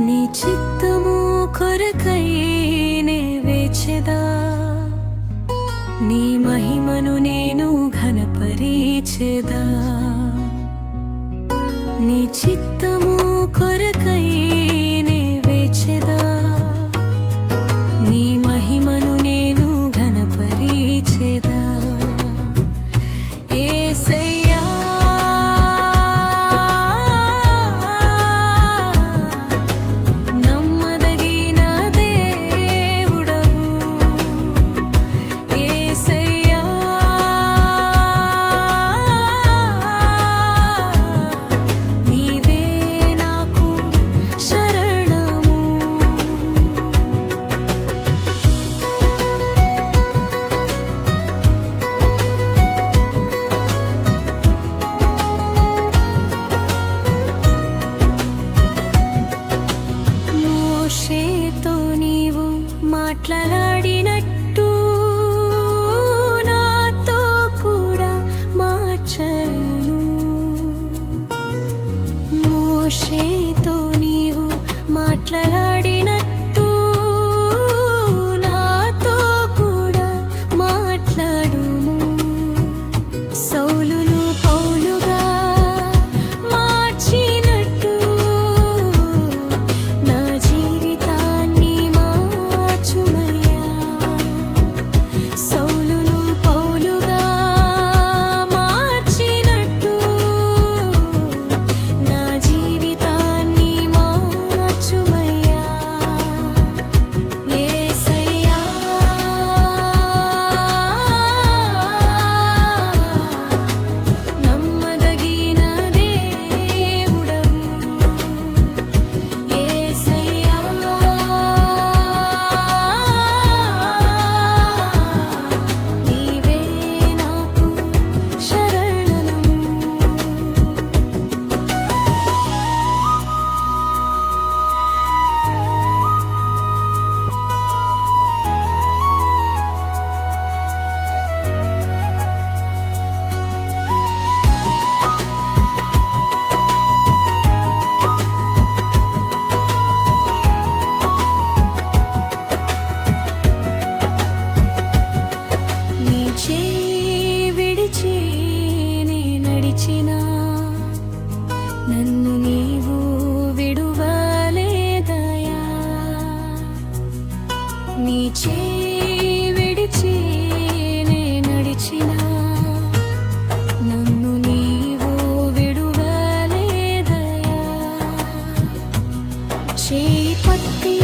నీ చిత్తము కొరకై నే వేచెదా నీ మహిమను నేను ఘనపరీచెదా? నీ చిత్తము కొరకై మాట్లాడినట్టు నాతో కూడా మాట్లాడుము. సౌలును నన్ను నీవు విడువలేదయా? నీ చేయి విడిచి నే నడిచినా నన్ను నీవు విడువలేదయా? చేయి పట్టి